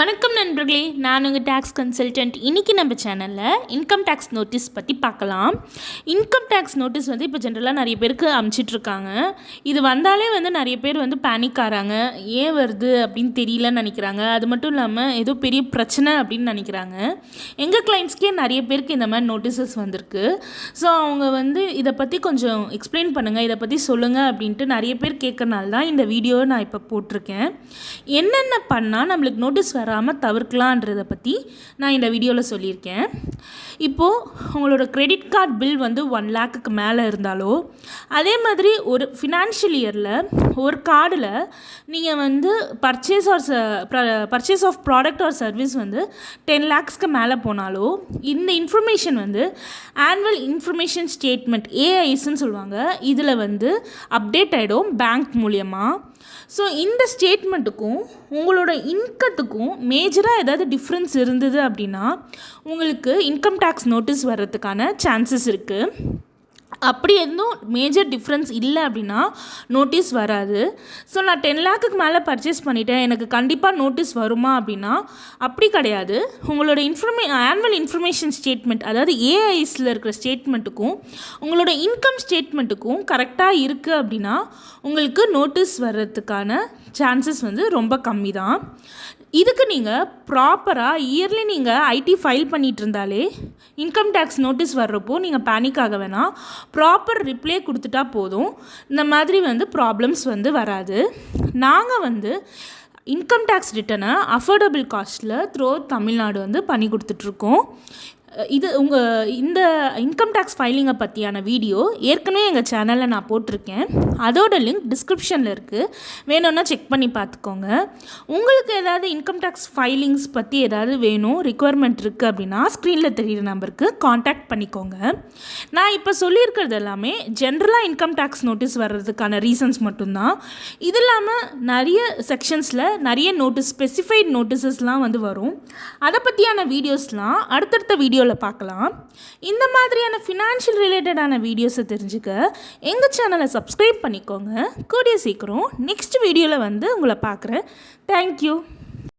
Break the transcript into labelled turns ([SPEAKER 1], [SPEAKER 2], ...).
[SPEAKER 1] வணக்கம் நண்பர்களே நான் உங்கள் டேக்ஸ் கன்சல்டன்ட் இன்றைக்கி நம்ம சேனலில் இன்கம் டேக்ஸ் நோட்டீஸ் பற்றி பார்க்கலாம். இன்கம் டேக்ஸ் நோட்டீஸ் வந்து இப்போ ஜென்ரலாக நிறைய பேருக்கு அமுச்சிட்ருக்காங்க. இது வந்தாலே வந்து நிறைய பேர் வந்து பேனிக் ஆகிறாங்க ஏன் வருது அப்படின்னு தெரியலன்னு நினைக்கிறாங்க. அது மட்டும் இல்லாமல் ஏதோ பெரிய பிரச்சனை அப்படின்னு நினைக்கிறாங்க. எங்கள் கிளைண்ட்ஸ்க்கே நிறைய பேருக்கு இந்த மாதிரி நோட்டீஸஸ் வந்திருக்கு. ஸோ அவங்க வந்து இதை பற்றி கொஞ்சம் எக்ஸ்பிளைன் பண்ணுங்கள் இதை பற்றி சொல்லுங்கள் அப்படின்ட்டு நிறைய பேர் கேட்கறனால தான் இந்த வீடியோவை நான் இப்போ போட்டிருக்கேன். என்னென்ன பண்ணால் நம்மளுக்கு நோட்டீஸ் வராமல் தவிர்க்கலான்றதை பற்றி நான் இந்த வீடியோவில் சொல்லியிருக்கேன். இப்போது உங்களோட கிரெடிட் கார்டு பில் வந்து ஒன் லேக்குக்கு மேலே இருந்தாலோ அதே மாதிரி ஒரு ஃபினான்ஷியல் இயரில் ஒரு கார்டில் நீங்கள் வந்து purchase or purchase of product or service வந்து டென் லேக்ஸ்க்கு மேலே போனாலோ இந்த இன்ஃபர்மேஷன் வந்து ஆனுவல் இன்ஃபர்மேஷன் ஸ்டேட்மெண்ட் ஏஐஸ்ன்னு சொல்லுவாங்க. இதில் வந்து அப்டேட் ஆகிடும் பேங்க் மூலியமாக ஸோ இந்த ஸ்டேட்மெண்ட்டுக்கும் உங்களோட இன்கத்துக்கும் மேஜராக ஏதாவது டிஃப்ரென்ஸ் இருந்தது அப்படின்னா உங்களுக்கு இன்கம் டேக்ஸ் டேக்ஸ் நோட்டீஸ் வர்றதுக்கான சான்சஸ் இருக்குது அப்படி எதுவும் மேஜர் டிஃப்ரென்ஸ் இல்லை அப்படின்னா நோட்டீஸ் வராது. ஸோ நான் டென் லேக்குக்கு மேலே பர்ச்சேஸ் பண்ணிட்டேன். எனக்கு கண்டிப்பாக நோட்டீஸ் வருமா அப்படின்னா அப்படி கிடையாது. உங்களோட இன்ஃபர்மே ஆனுவல் இன்ஃபர்மேஷன் ஸ்டேட்மெண்ட் அதாவது ஏஐஸில் இருக்கிற ஸ்டேட்மெண்ட்டுக்கும் உங்களோட இன்கம் ஸ்டேட்மெண்ட்டுக்கும் கரெக்டாக இருக்குது அப்படின்னா உங்களுக்கு நோட்டீஸ் வர்றதுக்கான சான்சஸ் வந்து ரொம்ப கம்மி தான் இதுக்கு நீங்கள் ப்ராப்பராக இயர்லி நீங்கள் ஐடி ஃபைல் பண்ணிகிட்டு இருந்தாலே இன்கம் டேக்ஸ் நோட்டீஸ் வர்றப்போ நீங்கள் பேனிக் ஆக வேணாம். ப்ராப்பர் ரிப்ளே கொடுத்துட்டா போதும். இந்த மாதிரி வந்து ப்ராப்ளம்ஸ் வந்து வராது. நாங்கள் வந்து இன்கம் டேக்ஸ் ரிட்டனை அஃபோர்டபுள் காஸ்ட்டில் த்ரோ தமிழ்நாடு வந்து பண்ணி கொடுத்துட்ருக்கோம் இது உங்கள் இந்த இன்கம் டேக்ஸ் ஃபைலிங்கை பற்றியான வீடியோ ஏற்கனவே எங்கள் சேனலில் நான் போட்டிருக்கேன். அதோட லிங்க் டிஸ்கிரிப்ஷனில் இருக்குது வேணும்னா செக் பண்ணி பார்த்துக்கோங்க. உங்களுக்கு ஏதாவது இன்கம் டேக்ஸ் ஃபைலிங்ஸ் பற்றி ஏதாவது வேணும் ரிக்குவயர்மெண்ட் இருக்குது அப்படின்னா ஸ்க்ரீனில் தெரிகிற நம்பருக்கு காண்டாக்ட் பண்ணிக்கோங்க. நான் இப்போ சொல்லியிருக்கிறது எல்லாமே ஜென்ரலாக இன்கம் டேக்ஸ் நோட்டீஸ் வர்றதுக்கான ரீசன்ஸ் மட்டும்தான். இது இல்லாமல் நிறைய செக்ஷன்ஸில் நிறைய நோட்டீஸ் ஸ்பெசிஃபைட் நோட்டீஸஸ்லாம் வந்து வரும். அதை பற்றியான வீடியோஸ்லாம் அடுத்தடுத்த வீடியோ வீடியோவில் பார்க்கலாம். இந்த மாதிரியான ஃபினான்ஷியல் ரிலேட்டடான வீடியோஸை தெரிஞ்சுக்க எங்கள் சேனலை சப்ஸ்கிரைப் பண்ணிக்கோங்க. கூடிய சீக்கிரம் நெக்ஸ்ட் வீடியோவில் வந்து உங்களை பார்க்குறேன். தேங்க்யூ